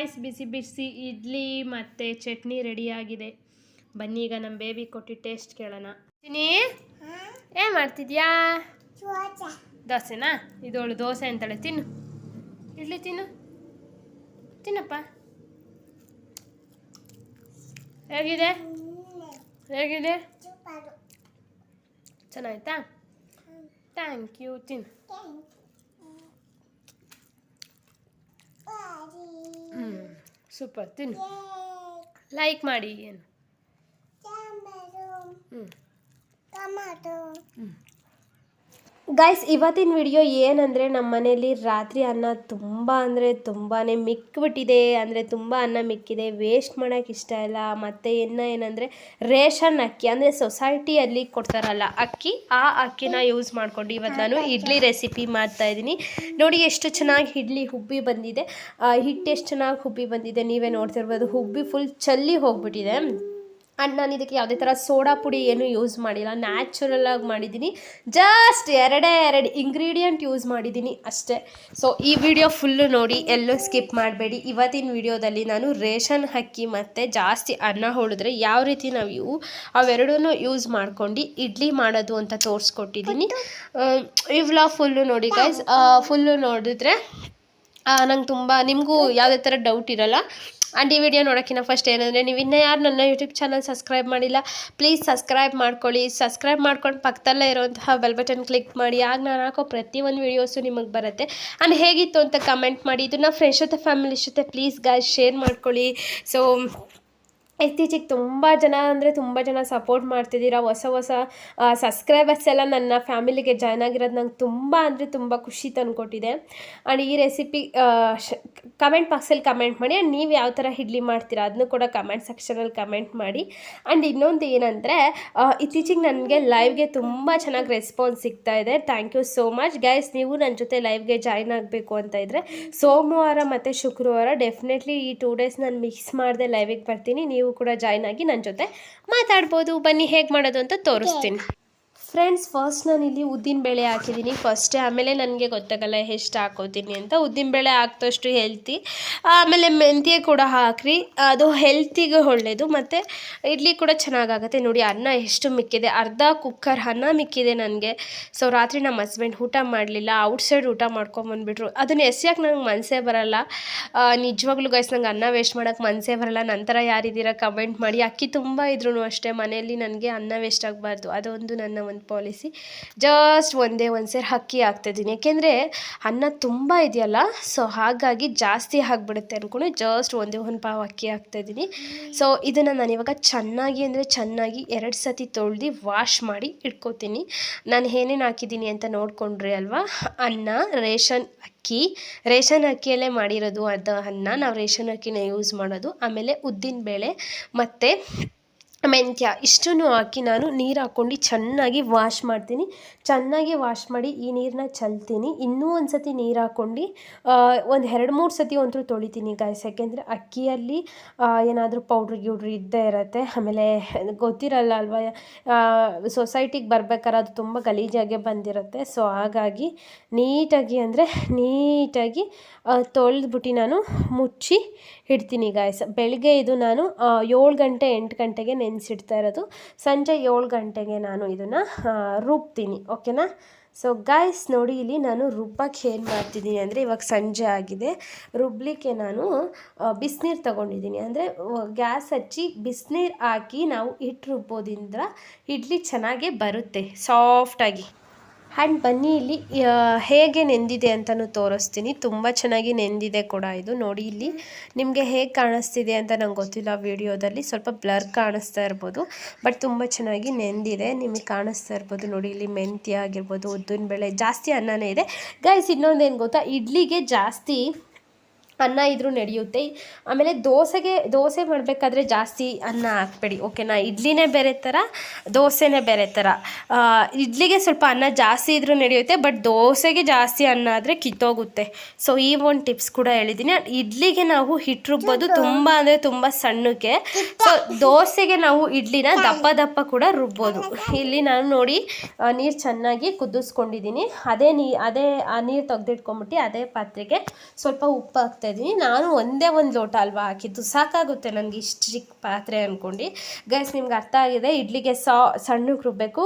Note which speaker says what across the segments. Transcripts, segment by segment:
Speaker 1: Guys ಬಿಸಿ ಬಿಸಿ ಇಡ್ಲಿ ಮತ್ತು ಚಟ್ನಿ ರೆಡಿಯಾಗಿದೆ. ಬನ್ನಿ ಈಗ ನಮ್ಮ ಬೇಬಿ ಕೊಟ್ಟು ಟೇಸ್ಟ್ ಕೇಳೋಣ. ತಿನ್ನಿ ಏನು ಮಾಡ್ತಿದ್ಯಾ? ದೋಸೆನಾ? ಇದೋಳು ದೋಸೆ ಅಂತಾಳೆ ತಿನ್ನು. ಇಡ್ಲಿ ತಿನ್ನು. ತಿನ್ನಪ್ಪ. ಹೇಗಿದೆ? ಹೇಗಿದೆ? ಚೆನ್ನಾಯ್ತಾ ಥ್ಯಾಂಕ್ ಯು ತಿನ್ನು. ಹ್ಞೂ ಸೂಪರ್ ತಿನ್ನು. ಲೈಕ್ ಮಾಡಿ ಏನು? ಹ್ಞೂ ಗೈಸ್ ಇವತ್ತಿನ ವಿಡಿಯೋ ಏನಂದರೆ ನಮ್ಮ ಮನೆಯಲ್ಲಿ ರಾತ್ರಿ ಅನ್ನ ತುಂಬ ಅಂದರೆ ತುಂಬಾ ಮಿಕ್ಕಿಬಿಟ್ಟಿದೆ ಅಂದರೆ ತುಂಬ ಅನ್ನ ಮಿಕ್ಕಿದೆ ವೇಸ್ಟ್ ಮಾಡೋಕ್ಕೆ ಇಷ್ಟ ಇಲ್ಲ. ಮತ್ತು ಇನ್ನು ಏನಂದರೆ ರೇಷನ್ ಅಕ್ಕಿ, ಅಂದರೆ ಸೊಸೈಟಿಯಲ್ಲಿ ಕೊಡ್ತಾರಲ್ಲ ಅಕ್ಕಿ, ಆ ಅಕ್ಕಿನ ಯೂಸ್ ಮಾಡ್ಕೊಂಡು ಇವತ್ತು ನಾನು ಇಡ್ಲಿ ರೆಸಿಪಿ ಮಾಡ್ತಾಯಿದ್ದೀನಿ ನೋಡಿ ಎಷ್ಟು ಚೆನ್ನಾಗಿ ಇಡ್ಲಿ ಹುಬ್ಬಿ ಬಂದಿದೆ. ಹಿಟ್ಟು ಎಷ್ಟು ಚೆನ್ನಾಗಿ ಹುಬ್ಬಿ ಬಂದಿದೆ, ನೀವೇ ನೋಡ್ತಿರ್ಬೋದು. ಹುಬ್ಬಿ ಫುಲ್ ಚಲ್ಲಿ ಹೋಗ್ಬಿಟ್ಟಿದೆ. ಆ್ಯಂಡ್ ನಾನು ಇದಕ್ಕೆ ಯಾವುದೇ ಥರ ಸೋಡಾ ಪುಡಿ ಏನು ಯೂಸ್ ಮಾಡಿಲ್ಲ. ನ್ಯಾಚುರಲ್ ಆಗಿ ಮಾಡಿದ್ದೀನಿ ಜಸ್ಟ್ ಎರಡೇ ಎರಡು ಇಂಗ್ರೀಡಿಯೆಂಟ್ ಯೂಸ್ ಮಾಡಿದ್ದೀನಿ ಅಷ್ಟೇ. ಸೊ ಈ ವಿಡಿಯೋ ಫುಲ್ಲು ನೋಡಿ ಎಲ್ಲೂ ಸ್ಕಿಪ್ ಮಾಡಬೇಡಿ. ಇವತ್ತಿನ ವಿಡಿಯೋದಲ್ಲಿ ನಾನು ರೇಷನ್ ಅಕ್ಕಿ ಮತ್ತು ಜಾಸ್ತಿ ಅನ್ನ ಹೊಳಿದ್ರೆ ಯಾವ ರೀತಿ ನಾವು ಇವು ಅವೆರಡೂ ಯೂಸ್ ಮಾಡ್ಕೊಂಡು ಇಡ್ಲಿ ಮಾಡೋದು ಅಂತ ತೋರಿಸ್ಕೊಟ್ಟಿದ್ದೀನಿ ಈ ವ್ಲಾಗ್ ಫುಲ್ಲು ನೋಡಿ ಗೈಸ್ ಫುಲ್ಲು ನೋಡಿದ್ರೆ ನಂಗೆ ತುಂಬ ನಿಮಗೂ ಯಾವುದೇ ಥರ ಡೌಟ್ ಇರಲ್ಲ. ಆ್ಯಂಡ್ ಈ ವಿಡಿಯೋ ನೋಡೋಕ್ಕಿಂತ ಫಸ್ಟ್ ಏನಂದರೆ ನೀವು ಇನ್ನೂ ಯಾರು ನನ್ನ ಯೂಟ್ಯೂಬ್ ಚಾನಲ್ ಸಬ್ಸ್ಕ್ರೈಬ್ ಮಾಡಿಲ್ಲ ಪ್ಲೀಸ್ ಸಬ್ಸ್ಕ್ರೈಬ್ ಮಾಡ್ಕೊಳ್ಳಿ. ಸಬ್ಸ್ಕ್ರೈಬ್ ಮಾಡ್ಕೊಂಡು ಪಕ್ಕದಲ್ಲೇ ಇರುವಂತಹ ಬೆಲ್ ಬಟನ್ ಕ್ಲಿಕ್ ಮಾಡಿ. ಆಗ ನಾನು ಹಾಕೋ ಪ್ರತಿಯೊಂದು ವೀಡಿಯೋಸು ನಿಮಗೆ ಬರುತ್ತೆ. ಆ್ಯಂಡ್ ಹೇಗಿತ್ತು ಅಂತ ಕಮೆಂಟ್ ಮಾಡಿ. ಇದನ್ನು ಫ್ರೆಂಡ್ಸ್ ಜೊತೆ ಫ್ಯಾಮಿಲಿ ಜೊತೆ ಪ್ಲೀಸ್ ಗಾಯ್ ಶೇರ್ ಮಾಡ್ಕೊಳ್ಳಿ. ಸೊ ಇತ್ತೀಚೆಗೆ ತುಂಬ ಜನ ಅಂದರೆ ತುಂಬ ಜನ ಸಪೋರ್ಟ್ ಮಾಡ್ತಿದ್ದೀರಾ. ಹೊಸ ಹೊಸ ಸಬ್ಸ್ಕ್ರೈಬರ್ಸ್ ಎಲ್ಲ ನನ್ನ ಫ್ಯಾಮಿಲಿಗೆ ಜಾಯ್ನ್ ಆಗಿರೋದು ನಂಗೆ ತುಂಬ ಅಂದರೆ ತುಂಬ ಖುಷಿ ತಂದುಕೊಟ್ಟಿದೆ. ಆ್ಯಂಡ್ ಈ ರೆಸಿಪಿ ಕಮೆಂಟ್ ಬಾಕ್ಸಲ್ಲಿ ಕಮೆಂಟ್ ಮಾಡಿ ಆ್ಯಂಡ್ ನೀವು ಯಾವ ಥರ ಇಡ್ಲಿ ಮಾಡ್ತೀರಾ ಅದನ್ನು ಕೂಡ ಕಮೆಂಟ್ ಸೆಕ್ಷನಲ್ಲಿ ಕಮೆಂಟ್ ಮಾಡಿ. ಆ್ಯಂಡ್ ಇನ್ನೊಂದು ಏನಂದರೆ ಇತ್ತೀಚೆಗೆ ನನಗೆ ಲೈವ್ಗೆ ತುಂಬ ಚೆನ್ನಾಗಿ ರೆಸ್ಪಾನ್ಸ್ ಸಿಗ್ತಾ ಇದೆ. Thank you so much guys ನೀವು ನನ್ನ ಜೊತೆ ಲೈವ್ಗೆ ಜಾಯ್ನ್ ಆಗಬೇಕು ಅಂತ ಇದ್ದರೆ ಸೋಮವಾರ ಮತ್ತು ಶುಕ್ರವಾರ ಡೆಫಿನೆಟ್ಲಿ ಈ ಟೂ ಡೇಸ್ ನಾನು ಮಿಕ್ಸ್ ಮಾಡಿದೆ ಲೈವಿಗೆ ಬರ್ತೀನಿ. ನೀವು ಕೂಡ ಜಾಯ್ನ್ ಆಗಿ ನನ್ನ ಜೊತೆ ಮಾತಾಡ್ಬೋದು. ಬನ್ನಿ ಹೇಗೆ ಮಾಡೋದು ಅಂತ ತೋರಿಸ್ತೀನಿ. ಫ್ರೆಂಡ್ಸ್ ಫಸ್ಟ್ ನಾನು ಇಲ್ಲಿ ಉದ್ದಿನ ಬೇಳೆ ಹಾಕಿದ್ದೀನಿ ಫಸ್ಟೇ ಆಮೇಲೆ ನನಗೆ ಗೊತ್ತಾಗಲ್ಲ ಎಷ್ಟು ಹಾಕೋತೀನಿ ಅಂತ. ಉದ್ದಿನ ಬೇಳೆ ಹಾಕ್ದಷ್ಟು ಹೆಲ್ತಿ ಆಮೇಲೆ ಮೆಂತ್ಯ ಕೂಡ ಹಾಕ್ರಿ. ಅದು ಹೆಲ್ತಿಗೆ ಒಳ್ಳೆಯದು ಮತ್ತು ಇಡ್ಲಿ ಕೂಡ ಚೆನ್ನಾಗಾಗುತ್ತೆ. ನೋಡಿ, ಅನ್ನ ಎಷ್ಟು ಮಿಕ್ಕಿದೆ. ಅರ್ಧ ಕುಕ್ಕರ್ ಅನ್ನ ಮಿಕ್ಕಿದೆ ನನಗೆ. ಸೊ ರಾತ್ರಿ ನಮ್ಮ ಹಸ್ಬೆಂಡ್ ಊಟ ಮಾಡಲಿಲ್ಲ. ಔಟ್ಸೈಡ್ ಊಟ ಮಾಡ್ಕೊಂಬಂದ್ಬಿಟ್ರು ಅದನ್ನು ಎಸ್ಯಾಕೆ ನಂಗೆ ಮನಸ್ಸೇ ಬರಲ್ಲ. ನಿಜವಾಗ್ಲೂ ಗೈಸ್ ನಂಗೆ ಅನ್ನ ವೇಸ್ಟ್ ಮಾಡೋಕ್ಕೆ ಮನಸ್ಸೇ ಬರಲ್ಲ. ನಂತರ ಯಾರಿದ್ದೀರಾ ಕಮೆಂಟ್ ಮಾಡಿ. ಅಕ್ಕಿ ತುಂಬ ಇದ್ರೂ ಅಷ್ಟೇ. ಮನೆಯಲ್ಲಿ ನನಗೆ ಅನ್ನ ವೇಸ್ಟ್ ಆಗಬಾರ್ದು. ಅದೊಂದು ನನ್ನ ಒಂದು ಪಾಲಿಸಿ ಜಸ್ಟ್ ಒಂದೇ ಒಂದು ಸೇರಿ ಅಕ್ಕಿ ಹಾಕ್ತಿದ್ದೀನಿ. ಯಾಕೆಂದರೆ ಅನ್ನ ತುಂಬ ಇದೆಯಲ್ಲ ಸೊ ಹಾಗಾಗಿ ಜಾಸ್ತಿ ಆಗಿಬಿಡುತ್ತೆ ಅಂದ್ಕೊಂಡು ಜಸ್ಟ್ ಒಂದೇ ಒಂದು ಪಾವು ಅಕ್ಕಿ ಹಾಕ್ತಾಯಿದ್ದೀನಿ ಸೊ ಇದನ್ನು ನಾನು ಇವಾಗ ಚೆನ್ನಾಗಿ ಅಂದರೆ ಚೆನ್ನಾಗಿ ಎರಡು ಸತಿ ತೊಳ್ದು ವಾಶ್ ಮಾಡಿ ಇಟ್ಕೋತೀನಿ. ನಾನು ಏನೇನು ಹಾಕಿದ್ದೀನಿ ಅಂತ ನೋಡಿಕೊಂಡ್ರೆ ಅಲ್ವಾ? ಅನ್ನ, ರೇಷನ್ ಅಕ್ಕಿ. ರೇಷನ್ ಅಕ್ಕಿಯಲ್ಲೇ ಮಾಡಿರೋದು ಅದು ಅನ್ನ. ನಾವು ರೇಷನ್ ಅಕ್ಕಿನ ಯೂಸ್ ಮಾಡೋದು. ಆಮೇಲೆ ಉದ್ದಿನ ಬೇಳೆ ಮತ್ತು ಮೆಂತ್ಯ ಇಷ್ಟನ್ನು ಹಾಕಿ ನಾನು ನೀರು ಹಾಕ್ಕೊಂಡು ಚೆನ್ನಾಗಿ ವಾಶ್ ಮಾಡ್ತೀನಿ. ಚೆನ್ನಾಗಿ ವಾಶ್ ಮಾಡಿ ಈ ನೀರನ್ನ ಚಲ್ತೀನಿ. ಇನ್ನೂ ಒಂದು ಸತಿ ನೀರು ಹಾಕ್ಕೊಂಡು ಒಂದು ಎರಡು ಮೂರು ಸತಿ ಒಂಥರ ತೊಳಿತೀನಿ ಗಾಯ್ಸ್ ಯಾಕೆಂದರೆ ಅಕ್ಕಿಯಲ್ಲಿ ಏನಾದರೂ ಪೌಡ್ರ್ ಗಿಡ್ರ್ ಇದ್ದೇ ಇರುತ್ತೆ. ಆಮೇಲೆ ಗೊತ್ತಿರಲ್ಲ ಅಲ್ವಾ ಸೊಸೈಟಿಗೆ ಬರ್ಬೇಕಾದ್ರೆ ಅದು ತುಂಬ ಗಲೀಜಾಗೆ ಬಂದಿರುತ್ತೆ. ಸೊ ಹಾಗಾಗಿ ನೀಟಾಗಿ ಅಂದರೆ ನೀಟಾಗಿ ತೊಳೆದ್ಬಿಟ್ಟು ನಾನು ಮುಚ್ಚಿ ಇಡ್ತೀನಿ ಗಾಯ್ಸ್ ಬೆಳಗ್ಗೆ ಇದು ನಾನು ಏಳು ಗಂಟೆ ಎಂಟು ಗಂಟೆಗೆ ನೆನೆಸಿಡ್ತಾ ಇರೋದು. ಸಂಜೆ ಏಳು ಗಂಟೆಗೆ ನಾನು ಇದನ್ನು ರುಬ್ತೀನಿ ಓಕೆನಾ ಸೊ ಗಾಯ್ಸ್ ನೋಡಿ, ಇಲ್ಲಿ ನಾನು ರುಬ್ಬಕ್ಕೆ ಏನು ಮಾಡ್ತಿದ್ದೀನಿ ಅಂದರೆ ಇವಾಗ ಸಂಜೆ ಆಗಿದೆ. ರುಬ್ಲಿಕ್ಕೆ ನಾನು ಬಿಸಿನೀರು ತೊಗೊಂಡಿದ್ದೀನಿ. ಅಂದರೆ ಗ್ಯಾಸ್ ಹಚ್ಚಿ ಬಿಸಿನೀರು ಹಾಕಿ ನಾವು ಹಿಟ್ಟು ರುಬ್ಬೋದ್ರಿಂದ ಇಡ್ಲಿ ಚೆನ್ನಾಗೇ ಬರುತ್ತೆ ಸಾಫ್ಟಾಗಿ ಆ್ಯಂಡ್ ಬನ್ನಿ ಇಲ್ಲಿ ಹೇಗೆ ನೆಂದಿದೆ ಅಂತಲೂ ತೋರಿಸ್ತೀನಿ. ತುಂಬ ಚೆನ್ನಾಗಿ ನೆಂದಿದೆ ಕೂಡ ಇದು. ನೋಡಿ ಇಲ್ಲಿ ನಿಮಗೆ ಹೇಗೆ ಕಾಣಿಸ್ತಿದೆ ಅಂತ ನಂಗೆ ಗೊತ್ತಿಲ್ಲ ವಿಡಿಯೋದಲ್ಲಿ. ಸ್ವಲ್ಪ ಬ್ಲರ್ ಕಾಣಿಸ್ತಾ ಇರ್ಬೋದು, ಬಟ್ ತುಂಬ ಚೆನ್ನಾಗಿ ನೆಂದಿದೆ. ನಿಮಗೆ ಕಾಣಿಸ್ತಾ ಇರ್ಬೋದು. ನೋಡಿ ಇಲ್ಲಿ ಮೆಂತ್ಯ ಆಗಿರ್ಬೋದು ಉದ್ದಿನ ಬೇಳೆ ಜಾಸ್ತಿ ಅನ್ನನೇ ಇದೆ. ಗೈಸ್ ಇನ್ನೊಂದೇನು ಗೊತ್ತಾ? ಇಡ್ಲಿಗೆ ಜಾಸ್ತಿ ಅನ್ನ ಇದ್ರೂ ನಡೆಯುತ್ತೆ. ಆಮೇಲೆ ದೋಸೆಗೆ ದೋಸೆ ಮಾಡಬೇಕಾದ್ರೆ ಜಾಸ್ತಿ ಅನ್ನ ಹಾಕ್ಬೇಡಿ. ಓಕೆನಾ? ಇಡ್ಲಿನೇ ಬೇರೆ ಥರ ದೋಸೆನೇ ಬೇರೆ ಥರ. ಇಡ್ಲಿಗೆ ಸ್ವಲ್ಪ ಅನ್ನ ಜಾಸ್ತಿ ಇದ್ರೂ ನಡೆಯುತ್ತೆ ಬಟ್ ದೋಸೆಗೆ ಜಾಸ್ತಿ ಅನ್ನ ಆದರೆ ಕಿತ್ತೋಗುತ್ತೆ. ಸೊ ಈ ಒಂದು ಟಿಪ್ಸ್ ಕೂಡ ಹೇಳಿದ್ದೀನಿ ಇಡ್ಲಿಗೆ ನಾವು ಹಿಟ್ಟು ರುಬ್ಬೋದು ತುಂಬ ಅಂದರೆ ತುಂಬ ಸಣ್ಣಕ್ಕೆ. ಸೊ ದೋಸೆಗೆ ನಾವು ಇಡ್ಲಿನ ದಪ್ಪ ದಪ್ಪ ಕೂಡ ರುಬ್ಬೋದು. ಇಲ್ಲಿ ನಾನು ನೋಡಿ ನೀರು ಚೆನ್ನಾಗಿ ಕುದಿಸ್ಕೊಂಡಿದ್ದೀನಿ ಅದೇ ನೀ ಅದೇ ಆ ನೀರು ತೆಗೆದಿಟ್ಕೊಂಬಿಟ್ಟು ಅದೇ ಪಾತ್ರೆಗೆ ಸ್ವಲ್ಪ ಉಪ್ಪು ಹಾಕ್ತಾ ಇದ್ದೀನಿ. ನಾನು ಒಂದೇ ಒಂದು ಲೋಟ ಅಲ್ವಾ ಹಾಕಿದ್ದು? ಸಾಕಾಗುತ್ತೆ ನನಗೆ ಇಷ್ಟು ಚಿಕ್ಕ ಪಾತ್ರೆ ಅಂದ್ಕೊಂಡು ಗೈಸ್ ನಿಮ್ಗೆ ಅರ್ಥ ಆಗಿದೆ. ಇಡ್ಲಿಗೆ ಸಾ, ಸಣ್ಣಕ್ಕೆ ರುಬ್ಬಬೇಕು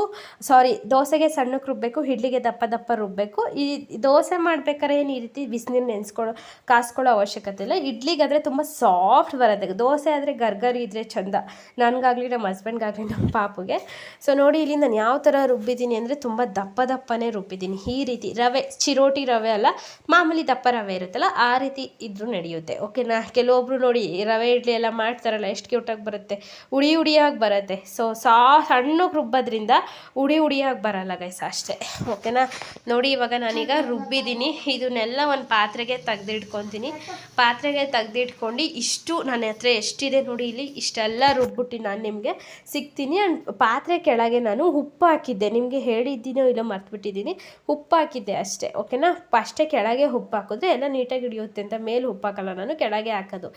Speaker 1: ಸಾರಿ ದೋಸೆಗೆ ಸಣ್ಣಕ್ಕೆ ರುಬ್ಬಬೇಕು ಇಡ್ಲಿಗೆ ದಪ್ಪ ದಪ್ಪ ರುಬ್ಬಬೇಕು ಈ ದೋಸೆ ಮಾಡ್ಬೇಕಾದ್ರೆ ಏನು ಈ ರೀತಿ ಬಿಸಿನೀರು ನೆನೆಸ್ಕೊಳ್ಳೋ ಕಾಸ್ಕೊಳ್ಳೋ ಅವಶ್ಯಕತೆ ಇಲ್ಲ. ಇಡ್ಲಿಗಾದರೆ ತುಂಬ ಸಾಫ್ಟ್ ಬರುತ್ತೆ. ದೋಸೆ ಆದರೆ ಗರ್ಗರಿ ಇದ್ದರೆ ಚಂದ. ನನಗಾಗಲಿ ನಮ್ಮ ಹಸ್ಬೆಂಡ್ಗಾಗಲಿ ನಮ್ಮ ಪಾಪುಗೆ. ಸೊ ನೋಡಿ, ಇಲ್ಲಿ ನಾನು ಯಾವ ಥರ ರುಬ್ಬಿದ್ದೀನಿ ಅಂದರೆ ತುಂಬ ದಪ್ಪ ದಪ್ಪನೇ ರುಬ್ಬಿದ್ದೀನಿ. ಈ ರೀತಿ ರವೆ, ಚಿರೋಟಿ ರವೆ ಅಲ್ಲ, ಮಾಮೂಲಿ ದಪ್ಪ ರವೆ ಇರುತ್ತಲ್ಲ, ಆ ರೀತಿ ಇದ್ರೂ ನಡೆಯುತ್ತೆ. ಓಕೆನಾ ಕೆಲವೊಬ್ರು ನೋಡಿ ರವೆ ಇಡ್ಲಿ ಎಲ್ಲ ಮಾಡ್ತಾರಲ್ಲ, ಎಷ್ಟು ಕ್ಯೂಟಾಗಿ ಬರುತ್ತೆ. ಉಡಿ ಉಡಿಯಾಗಿ ಬರುತ್ತೆ. ಸೊ ಸಾ ಸಣ್ಣಕ್ಕೆ ರುಬ್ಬೋದ್ರಿಂದ ಉಡಿ ಉಡಿಯಾಗಿ ಬರಲ್ಲ ಗೈಸ್ ಅಷ್ಟೇ. ಓಕೆನಾ ನೋಡಿ ಇವಾಗ ನಾನೀಗ ರುಬ್ಬಿದ್ದೀನಿ. ಇದನ್ನೆಲ್ಲ ಒಂದು ಪಾತ್ರೆಗೆ ತೆಗ್ದಿಟ್ಕೊತೀನಿ. ಪಾತ್ರೆಗೆ ತೆಗೆದಿಟ್ಕೊಂಡು ಇಷ್ಟು ನನ್ನ ಹತ್ರ ಎಷ್ಟಿದೆ ನೋಡಿ ಇಲ್ಲಿ, ಇಷ್ಟೆಲ್ಲ ರುಬ್ಬಿಟ್ಟು ನಾನು ನಿಮಗೆ ಸಿಗ್ತೀನಿ. ಆ್ಯಂಡ್ ಪಾತ್ರೆ ಕೆಳಗೆ ನಾನು ಉಪ್ಪು ಹಾಕಿದ್ದೆ. ನಿಮಗೆ ಹೇಳಿದ್ದೀನೋ ಇಲ್ಲ ಮರ್ತ್ಬಿಟ್ಟಿದ್ದೀನಿ. ಉಪ್ಪು ಹಾಕಿದ್ದೆ ಅಷ್ಟೇ. ಓಕೆನಾ ಅಷ್ಟೇ ಕೆಳಗೆ ಉಪ್ಪು ಹಾಕಿದ್ರೆ ಎಲ್ಲ ನೀಟಾಗಿ ಹಿಡಿಯುತ್ತೆ ಅಂತ ಮೇಲೆ ಉಪ್ಪು ಹಾಕಲ್ಲ ನಾನು ಕೆಳಗೆ ಹಾಕೋದು.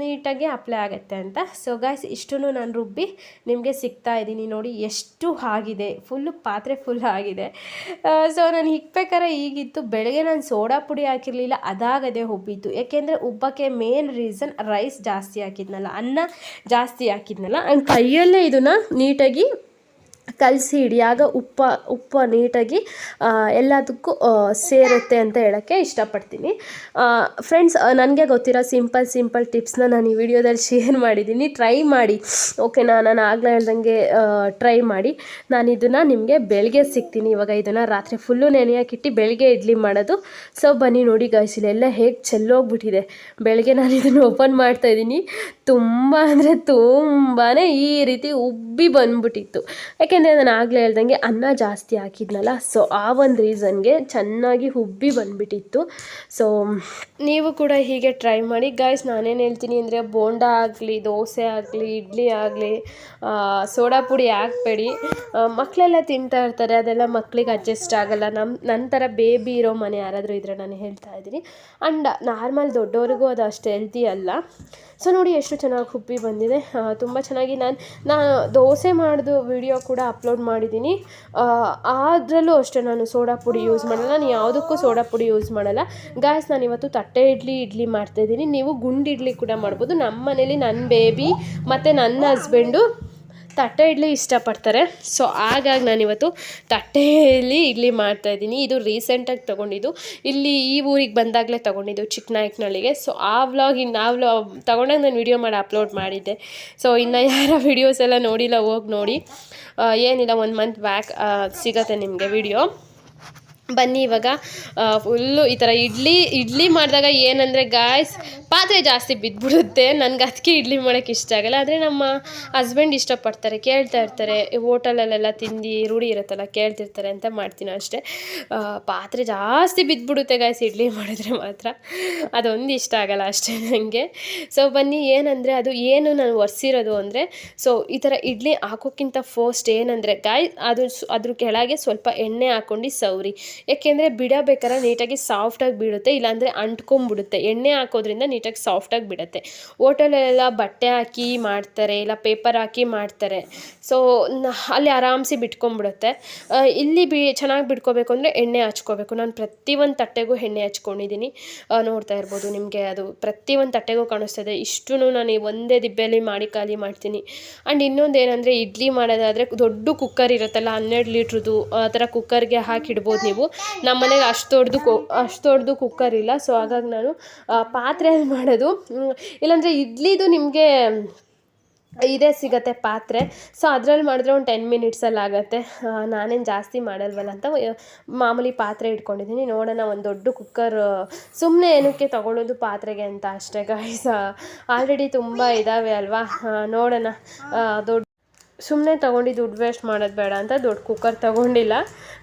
Speaker 1: ನೀಟಾಗಿ ಅಪ್ಲೈ ಆಗುತ್ತೆ ಅಂತ. ಸೊ ಗಾಯ್ಸ್ ಇಷ್ಟು ನಾನು ರುಬ್ಬಿ ನಿಮಗೆ ಸಿಗ್ತಾ ಇದ್ದೀನಿ. ನೋಡಿ, ಎಷ್ಟು ಆಗಿದೆ. ಫುಲ್ಲು ಪಾತ್ರೆ ಫುಲ್ ಆಗಿದೆ. ಸೊ ನಾನು ಹಿಕ್ಬೇಕಾರೆ ಈಗಿತ್ತು. ಬೆಳಗ್ಗೆ ನಾನು ಸೋಡಾ ಪುಡಿ ಹಾಕಿರಲಿಲ್ಲ. ಅದಾಗದೆ ಉಬ್ಬಿತ್ತು. ಯಾಕೆಂದರೆ ಉಬ್ಬಕ್ಕೆ ಮೇನ್ ರೀಸನ್ ರೈಸ್ ಜಾಸ್ತಿ ಹಾಕಿದ್ನಲ್ಲ, ಅನ್ನ ಜಾಸ್ತಿ ಹಾಕಿದ್ನಲ್ಲ ಆ್ಯಂಡ್ ಕೈಯಲ್ಲೇ ಇದನ್ನು ನೀಟಾಗಿ ಕಲಸಿ ಇಡಿ ಆಗ ಉಪ್ಪ, ಉಪ್ಪು ನೀಟಾಗಿ ಎಲ್ಲದಕ್ಕೂ ಸೇರುತ್ತೆ ಅಂತ ಹೇಳೋಕ್ಕೆ ಇಷ್ಟಪಡ್ತೀನಿ. ಫ್ರೆಂಡ್ಸ್ ನನಗೆ ಗೊತ್ತಿರೋ ಸಿಂಪಲ್ ಸಿಂಪಲ್ ಟಿಪ್ಸ್ನ ನಾನು ಈ ವಿಡಿಯೋದಲ್ಲಿ ಶೇರ್ ಮಾಡಿದ್ದೀನಿ. ಟ್ರೈ ಮಾಡಿ. ಓಕೆನಾ ನಾನು ಆಗಲೇ ಹೇಳ್ದಂಗೆ ಟ್ರೈ ಮಾಡಿ. ನಾನು ಇದನ್ನು ನಿಮಗೆ ಬೆಳಗ್ಗೆ ಸಿಗ್ತೀನಿ. ಇವಾಗ ಇದನ್ನು ರಾತ್ರಿ ಫುಲ್ಲು ನೆನೆಯಾಕಿಟ್ಟು ಬೆಳಗ್ಗೆ ಇಡ್ಲಿ ಮಾಡೋದು. ಸೊ ಬನ್ನಿ ನೋಡಿ ಗಾಯಿಸಿಲ್ಲ ಎಲ್ಲ ಹೇಗೆ ಚೆಲ್ಲೋಗ್ಬಿಟ್ಟಿದೆ ಬೆಳಗ್ಗೆ ನಾನು ಇದನ್ನು ಓಪನ್ ಮಾಡ್ತಾ ಇದ್ದೀನಿ ತುಂಬ ಅಂದರೆ ತುಂಬಾ ಈ ರೀತಿ ಉಬ್ಬಿ ಬಂದ್ಬಿಟ್ಟಿತ್ತು. ಯಾಕೆಂದರೆ ನಾನು ಆಗಲೇ ಹೇಳ್ದಂಗೆ ಅನ್ನ ಜಾಸ್ತಿ ಹಾಕಿದ್ನಲ್ಲ ಸೊ ಆ ಒಂದು ರೀಸನ್ಗೆ ಚೆನ್ನಾಗಿ ಉಬ್ಬಿ ಬಂದ್ಬಿಟ್ಟಿತ್ತು. ಸೊ ನೀವು ಕೂಡ ಹೀಗೆ ಟ್ರೈ ಮಾಡಿ. ಗಾಯ್ಸ್ ನಾನೇನು ಹೇಳ್ತೀನಿ ಅಂದರೆ ಬೋಂಡ ಆಗಲಿ, ದೋಸೆ ಆಗಲಿ, ಇಡ್ಲಿ ಆಗಲಿ ಸೋಡಾ ಪುಡಿ ಹಾಕ್ಬೇಡಿ. ಮಕ್ಕಳೆಲ್ಲ ತಿಂತಾ ಇರ್ತಾರೆ, ಅದೆಲ್ಲ ಮಕ್ಕಳಿಗೆ ಅಡ್ಜಸ್ಟ್ ಆಗಲ್ಲ. ನಮ್ಮ ನನ್ನ ಥರ ಬೇಬಿ ಇರೋ ಮನೆ ಯಾರಾದರೂ ಇದ್ರೆ ನಾನು ಹೇಳ್ತಾ ಇದ್ದೀನಿ. ಆ್ಯಂಡ್ ನಾರ್ಮಲ್ ದೊಡ್ಡವ್ರಿಗೂ ಅದು ಅಷ್ಟು ಹೆಲ್ತಿ ಅಲ್ಲ. ಸೊ ನೋಡಿ, ಎಷ್ಟು ಚೆನ್ನಾಗಿ ಉಬ್ಬಿ ಬಂದಿದೆ. ತುಂಬ ಚೆನ್ನಾಗಿ ನಾನು ನಾನು ದೋಸೆ ಮಾಡಿದು ವಿಡಿಯೋ ಕೂಡ ಅಪ್ಲೋಡ್ ಮಾಡಿದ್ದೀನಿ ಅದರಲ್ಲೂ ಅಷ್ಟೇ ನಾನು ಸೋಡಾ ಪುಡಿ ಯೂಸ್ ಮಾಡಲ್ಲ. ನಾನು ಯಾವುದಕ್ಕೂ ಸೋಡಾ ಪುಡಿ ಯೂಸ್ ಮಾಡಲ್ಲ. ಗಾಯ್ಸ್ ನಾನು ಇವತ್ತು ತಟ್ಟೆ ಇಡ್ಲಿ ಇಡ್ಲಿ ಮಾಡ್ತಾಯಿದ್ದೀನಿ ನೀವು ಗುಂಡು ಇಡ್ಲಿ ಕೂಡ ಮಾಡ್ಬೋದು. ನಮ್ಮ ಮನೇಲಿ ನನ್ನ ಬೇಬಿ ಮತ್ತು ನನ್ನ ಹಸ್ಬೆಂಡು ತಟ್ಟೆ ಇಡ್ಲಿ ಇಷ್ಟಪಡ್ತಾರೆ. ಸೊ ಹಾಗಾಗಿ ನಾನಿವತ್ತು ತಟ್ಟೆಯಲ್ಲಿ ಇಡ್ಲಿ ಮಾಡ್ತಾಯಿದ್ದೀನಿ ಇದು ರೀಸೆಂಟಾಗಿ ತೊಗೊಂಡಿದ್ದು. ಇಲ್ಲಿ ಈ ಊರಿಗೆ ಬಂದಾಗಲೇ ತೊಗೊಂಡಿದ್ದು ಚಿಕ್ಕನಾಯಕನಹಳ್ಳಿಗೆ ಸೊ ಆ ವ್ಲಾಗ್ ಇನ್ನು ಆ ವ್ಲಾಗ್ ತೊಗೊಂಡಾಗ ನಾನು ವಿಡಿಯೋ ಮಾಡಿ ಅಪ್ಲೋಡ್ ಮಾಡಿದ್ದೆ. ಸೊ ಇನ್ನು ಯಾರ ವಿಡಿಯೋಸ್ ಎಲ್ಲ ನೋಡಿಲ್ಲ ಹೋಗಿ ನೋಡಿ. ಏನಿಲ್ಲ, ಒಂದು ಮಂತ್ ಬ್ಯಾಕ್ ಸಿಗತ್ತೆ ನಿಮಗೆ ವಿಡಿಯೋ ಬನ್ನಿ ಇವಾಗ ಫುಲ್ಲು ಈ ಥರ ಇಡ್ಲಿ ಇಡ್ಲಿ ಮಾಡಿದಾಗ ಏನಂದರೆ ಗಾಯ್ಸ್ ಪಾತ್ರೆ ಜಾಸ್ತಿ ಬಿದ್ದುಬಿಡುತ್ತೆ. ನನಗೆ ಅದಕ್ಕೆ ಇಡ್ಲಿ ಮಾಡೋಕ್ಕೆ ಇಷ್ಟ ಆಗಲ್ಲ. ಆದರೆ ನಮ್ಮ ಹಸ್ಬೆಂಡ್ ಇಷ್ಟಪಡ್ತಾರೆ, ಕೇಳ್ತಾ ಇರ್ತಾರೆ. ಹೋಟೆಲಲ್ಲೆಲ್ಲ ತಿಂದು ರೂಢಿ ಇರುತ್ತಲ್ಲ, ಕೇಳ್ತಿರ್ತಾರೆ ಅಂತ ಮಾಡ್ತೀನಿ ಅಷ್ಟೇ. ಪಾತ್ರೆ ಜಾಸ್ತಿ ಬಿದ್ದುಬಿಡುತ್ತೆ ಗಾಯ್ಸ್ ಇಡ್ಲಿ ಮಾಡಿದ್ರೆ ಮಾತ್ರ. ಅದೊಂದು ಇಷ್ಟ ಆಗಲ್ಲ ಅಷ್ಟೇ ನನಗೆ ಸೊ ಬನ್ನಿ, ಏನಂದರೆ ಅದು ಏನು ನಾನು ಒರೆಸಿರೋದು ಅಂದರೆ ಸೊ ಈ ಥರ ಇಡ್ಲಿ ಹಾಕೋಕ್ಕಿಂತ ಫಸ್ಟ್ ಏನಂದರೆ ಗಾಯ್ ಅದು ಅದ್ರ ಕೆಳಗೆ ಸ್ವಲ್ಪ ಎಣ್ಣೆ ಹಾಕ್ಕೊಂಡು ಸೌರಿ ಯಾಕೆಂದರೆ ಬಿಡಬೇಕಾದ್ರೆ ನೀಟಾಗಿ ಸಾಫ್ಟಾಗಿ ಬೀಳುತ್ತೆ ಇಲ್ಲಾಂದರೆ ಅಂಟ್ಕೊಂಬಿಡುತ್ತೆ ಎಣ್ಣೆ ಹಾಕೋದ್ರಿಂದ ನೀಟಾಗಿ ಸಾಫ್ಟಾಗಿ ಬಿಡುತ್ತೆ. ಓಟೆಲೆಲ್ಲ ಬಟ್ಟೆ ಹಾಕಿ ಮಾಡ್ತಾರೆ, ಇಲ್ಲ ಪೇಪರ್ ಹಾಕಿ ಮಾಡ್ತಾರೆ. ಸೊ ಅಲ್ಲಿ ಆರಾಮ್ಸಿ ಬಿಟ್ಕೊಂಬಿಡುತ್ತೆ ಇಲ್ಲಿ ಬಿ, ಚೆನ್ನಾಗಿ ಬಿಟ್ಕೋಬೇಕು ಅಂದರೆ ಎಣ್ಣೆ ಹಚ್ಕೋಬೇಕು. ನಾನು ಪ್ರತಿಯೊಂದು ತಟ್ಟೆಗೂ ಎಣ್ಣೆ ಹಚ್ಕೊಂಡಿದ್ದೀನಿ. ನೋಡ್ತಾ ಇರ್ಬೋದು ನಿಮಗೆ ಅದು ಪ್ರತಿಯೊಂದು ತಟ್ಟೆಗೂ ಕಾಣಿಸ್ತದೆ ಇಷ್ಟು ನಾನು ಒಂದೇ ದಿಬ್ಬೆಯಲ್ಲಿ ಮಾಡಿ ಖಾಲಿ ಮಾಡ್ತೀನಿ. ಆ್ಯಂಡ್ ಇನ್ನೊಂದು ಏನಂದರೆ, ಇಡ್ಲಿ ಮಾಡೋದಾದರೆ ದೊಡ್ಡ ಕುಕ್ಕರ್ ಇರುತ್ತಲ್ಲ, ಹನ್ನೆರಡು ಲೀಟ್ರದ್ದು ಆ ಥರ ಕುಕ್ಕರ್ಗೆ ಹಾಕಿಡ್ಬೋದು ನೀವು. ನಮ್ಮ ಮನೆಗೆ ಅಷ್ಟು ದೊಡ್ಡದು ಕು, ಅಷ್ಟು ದೊಡ್ಡದು ಕುಕ್ಕರ್ ಇಲ್ಲ. ಸೊ ಹಾಗಾಗಿ ನಾನು ಪಾತ್ರೆಯಲ್ಲಿ ಮಾಡೋದು. ಇಲ್ಲಾಂದರೆ ಇಡ್ಲಿದು ನಿಮಗೆ ಇದೇ ಸಿಗತ್ತೆ ಪಾತ್ರೆ. ಸೊ ಅದರಲ್ಲಿ ಮಾಡಿದ್ರೆ ಒಂದು ಟೆನ್ ಮಿನಿಟ್ಸಲ್ಲಿ ಆಗುತ್ತೆ. ನಾನೇನು ಜಾಸ್ತಿ ಮಾಡಲ್ವಲ್ಲ ಅಂತ ಮಾಮೂಲಿ ಪಾತ್ರೆ ಇಟ್ಕೊಂಡಿದ್ದೀನಿ ನೋಡೋಣ, ಒಂದು ದೊಡ್ಡ ಕುಕ್ಕರ್ ಸುಮ್ಮನೆ ಏನಕ್ಕೆ ತಗೊಳ್ಳೋದು ಪಾತ್ರೆಗೆ ಅಂತ ಅಷ್ಟೇ ಗೈಸ್ ಆಲ್ರೆಡಿ ತುಂಬ ಇದ್ದಾವೆ ಅಲ್ವಾ? ನೋಡೋಣ. ದೊಡ್ಡ ಸುಮ್ಮನೆ ತೊಗೊಂಡು ದುಡ್ಡು ವೇಸ್ಟ್ ಮಾಡೋದು ಬೇಡ ಅಂತ ದೊಡ್ಡ ಕುಕ್ಕರ್ ತೊಗೊಂಡಿಲ್ಲ.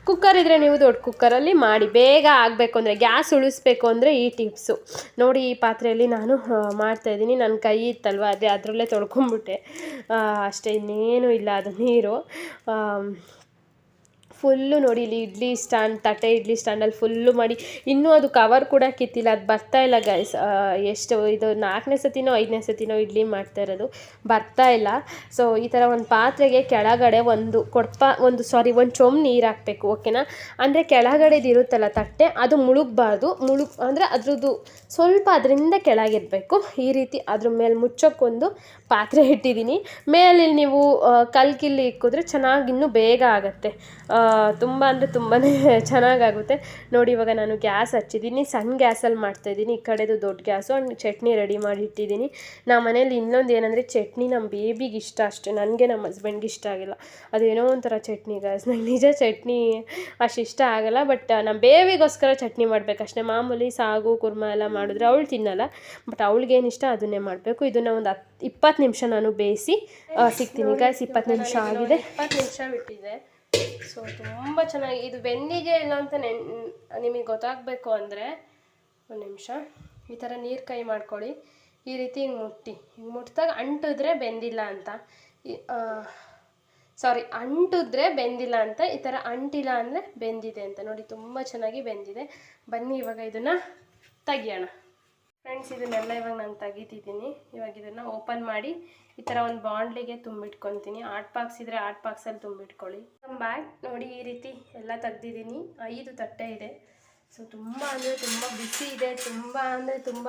Speaker 1: ಕುಕ್ಕರ್ ಇದ್ದರೆ ನೀವು ದೊಡ್ಡ ಕುಕ್ಕರಲ್ಲಿ ಮಾಡಿ, ಬೇಗ ಆಗಬೇಕು ಅಂದರೆ ಗ್ಯಾಸ್ ಉಳಿಸ್ಬೇಕು ಅಂದರೆ ಈ ಟಿಪ್ಸು ನೋಡಿ ಈ ಪಾತ್ರೆಯಲ್ಲಿ ನಾನು ಮಾಡ್ತಾಯಿದ್ದೀನಿ ನನ್ನ ಕೈ ಇತ್ತಲ್ವ? ಅದೇ ಅದರಲ್ಲೇ ತೊಳ್ಕೊಂಬಿಟ್ಟೆ ಅಷ್ಟೇ ಇನ್ನೇನು ಇಲ್ಲ ಅದು ನೀರು. ಫುಲ್ಲು ನೋಡಿ, ಇಲ್ಲಿ ಇಡ್ಲಿ ಸ್ಟ್ಯಾಂಡ್, ತಟ್ಟೆ ಇಡ್ಲಿ ಸ್ಟ್ಯಾಂಡಲ್ಲಿ ಫುಲ್ಲು ಮಾಡಿ. ಇನ್ನೂ ಅದು ಕವರ್ ಕೂಡ ಕಿತ್ತಿಲ್ಲ, ಅದು ಬರ್ತಾ ಇಲ್ಲ ಗೈಸ್ ಎಷ್ಟು ಇದು ನಾಲ್ಕನೇ ಸತಿನೋ, ಐದನೇ ಸತಿನೋ ಇಡ್ಲಿ ಮಾಡ್ತಾ ಇರೋದು. ಬರ್ತಾ ಇಲ್ಲ. ಸೊ ಈ ಥರ ಒಂದು ಪಾತ್ರೆಗೆ ಕೆಳಗಡೆ ಒಂದು ಕೊಡ್ಪ, ಒಂದು ಸಾರಿ ಒಂದು ಚೊಮ್ ನೀರು ಹಾಕಬೇಕು ಓಕೆನಾ ಅಂದರೆ ಕೆಳಗಡೆದು ಇರುತ್ತಲ್ಲ ತಟ್ಟೆ, ಅದು ಮುಳುಗಬಾರ್ದು. ಮುಳುಗ್, ಅಂದರೆ ಅದ್ರದ್ದು ಸ್ವಲ್ಪ ಅದರಿಂದ ಕೆಳಗಿರಬೇಕು. ಈ ರೀತಿ ಅದ್ರ ಮೇಲೆ ಮುಚ್ಚೋಕ್ಕೊಂದು ಪಾತ್ರೆ ಇಟ್ಟಿದ್ದೀನಿ. ಮೇಲೆ ನೀವು ಕಲ್ಕಿಲ್ಲಿ ಇಕ್ಕಿದ್ರೆ ಚೆನ್ನಾಗಿ ಇನ್ನೂ ಬೇಗ ಆಗುತ್ತೆ. ತುಂಬ ಅಂದರೆ ತುಂಬಾ ಚೆನ್ನಾಗಾಗುತ್ತೆ. ನೋಡಿ, ಇವಾಗ ನಾನು ಗ್ಯಾಸ್ ಹಚ್ಚಿದ್ದೀನಿ. ಸಣ್ಣ ಗ್ಯಾಸಲ್ಲಿ ಮಾಡ್ತಾಯಿದ್ದೀನಿ. ಈ ಕಡೆದು ದೊಡ್ಡ ಗ್ಯಾಸು ಆ್ಯಂಡ್ ಚಟ್ನಿ ರೆಡಿ ಮಾಡಿ ಇಟ್ಟಿದ್ದೀನಿ. ನಮ್ಮ ಮನೇಲಿ ಇನ್ನೊಂದು ಏನಂದರೆ ಚಟ್ನಿ ನಮ್ಮ ಬೇಬಿಗೆ ಇಷ್ಟ ಅಷ್ಟೇ. ನನಗೆ ನಮ್ಮ ಹಸ್ಬೆಂಡ್ಗೆ ಇಷ್ಟ ಆಗಿಲ್ಲ. ಅದೇನೋ ಒಂಥರ ಚಟ್ನಿ ಗಾಯ್ಸ್ ನಂಗೆ ನಿಜ ಚಟ್ನಿ ಅಷ್ಟು ಇಷ್ಟ ಆಗಲ್ಲ. ಬಟ್ ನಮ್ಮ ಬೇಬಿಗೋಸ್ಕರ ಚಟ್ನಿ ಮಾಡಬೇಕು ಅಷ್ಟೇ. ಮಾಮೂಲಿ ಸಾಗು, ಕುರ್ಮ ಎಲ್ಲ ಮಾಡಿದ್ರೆ ಅವಳು ತಿನ್ನಲ್ಲ. ಬಟ್ ಅವಳಿಗೇನು ಇಷ್ಟ ಅದನ್ನೇ ಮಾಡಬೇಕು. ಇದನ್ನು ಒಂದು ಹತ್ತು, ಇಪ್ಪತ್ತು ನಿಮಿಷ ನಾನು ಬೇಯಿಸಿ ಸಿಗ್ತೀನಿ ಗಾಯ್ಸ್ ಇಪ್ಪತ್ತು ನಿಮಿಷ ಆಗಿದೆ. ಇಪ್ಪತ್ತು ನಿಮಿಷ ಬಿಟ್ಟಿದೆ. ಸೊ ತುಂಬ ಚೆನ್ನಾಗಿ ಇದು ಬೆಂದಿಗೆ ಇಲ್ಲ ಅಂತ ನೆನ್ ನಿಮಗೆ ಗೊತ್ತಾಗಬೇಕು ಅಂದರೆ ಒಂದು ನಿಮಿಷ. ಈ ಥರ ನೀರು ಕೈ ಮಾಡ್ಕೊಳ್ಳಿ. ಈ ರೀತಿ ಹಿಂಗೆ ಮುಟ್ಟಿ. ಹಿಂಗೆ ಮುಟ್ಟಿದಾಗ ಅಂಟಿದ್ರೆ ಬೆಂದಿಲ್ಲ ಅಂತ. ಸಾರಿ ಅಂಟಿದ್ರೆ ಬೆಂದಿಲ್ಲ ಅಂತ. ಈ ಥರ ಅಂಟಿಲ್ಲ ಅಂದರೆ ಬೆಂದಿದೆ ಅಂತ. ನೋಡಿ, ತುಂಬ ಚೆನ್ನಾಗಿ ಬೆಂದಿದೆ. ಬನ್ನಿ, ಇವಾಗ ಇದನ್ನು ತೆಗಿಯೋಣ. ಫ್ರೆಂಡ್ಸ್ ಇದನ್ನೆಲ್ಲ ಇವಾಗ ನಾನು ತೆಗಿತಿದ್ದೀನಿ. ಇವಾಗ ಇದನ್ನು ಓಪನ್ ಮಾಡಿ ಈ ಥರ ಒಂದು ಬಾಂಡ್ಲಿಗೆ ತುಂಬಿಟ್ಕೊತೀನಿ. ಆರ್ಟ್ ಬಾಕ್ಸ್ ಇದ್ದರೆ ಆರ್ಟ್ ಪಾಕ್ಸಲ್ಲಿ ತುಂಬಿಟ್ಕೊಳ್ಳಿ. ನಮ್ಮ ಬ್ಯಾಗ್ ನೋಡಿ ಈ ರೀತಿ ಎಲ್ಲ ತೆಗ್ದಿದ್ದೀನಿ. ಐದು ತಟ್ಟೆ ಇದೆ. ಸೊ ತುಂಬ ಅಂದರೆ ತುಂಬ ಬಿಸಿ ಇದೆ. ತುಂಬ ಅಂದರೆ ತುಂಬ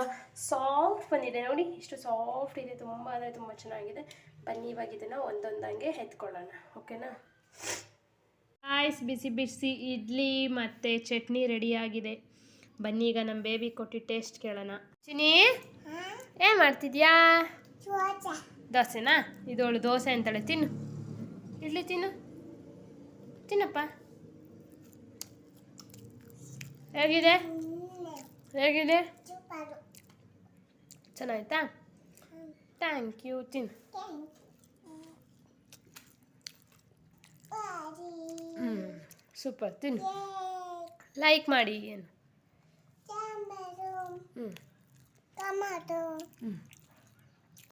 Speaker 1: ಸಾಫ್ಟ್ ಬಂದಿದೆ. ನೋಡಿ, ಇಷ್ಟು ಸಾಫ್ಟ್ ಇದೆ. ತುಂಬ ಅಂದರೆ ತುಂಬ ಚೆನ್ನಾಗಿದೆ. ಬನ್ನಿ, ಇವಾಗ ಇದನ್ನು ಒಂದೊಂದಂಗೆ ಎತ್ಕೊಳ್ಳೋಣ. ಓಕೆನಾ ಆಯ್ಸ್ ಬಿಸಿ ಬಿಸಿ ಇಡ್ಲಿ ಮತ್ತು ಚಟ್ನಿ ರೆಡಿಯಾಗಿದೆ ಬನ್ನಿ ಈಗ ನಮ್ಮ ಬೇಬಿ ಕೊಟ್ಟು ಟೇಸ್ಟ್ ಕೇಳೋಣ. ಚಿನಿ ಏನು ಮಾಡ್ತಿದ್ಯಾ? ದೋಸೆನಾ? ಇದೋಳು ದೋಸೆ ಅಂತಾಳೆ ತಿನ್ನು. ಇಡ್ಲಿ ತಿನ್ನು. ತಿನ್ನಪ್ಪ. ಹೇಗಿದೆ? ಹೇಗಿದೆ? ಚೆನ್ನಾಯ್ತಾ? ಥ್ಯಾಂಕ್ ಯು ತಿನ್ನು. ಹ್ಞೂ ಸೂಪರ್. ತಿನ್ನು. ಲೈಕ್ ಮಾಡಿ ಏನು? ಹ್ಞೂ
Speaker 2: ಟೊಮಾಟೊ
Speaker 1: ಹ್ಞೂ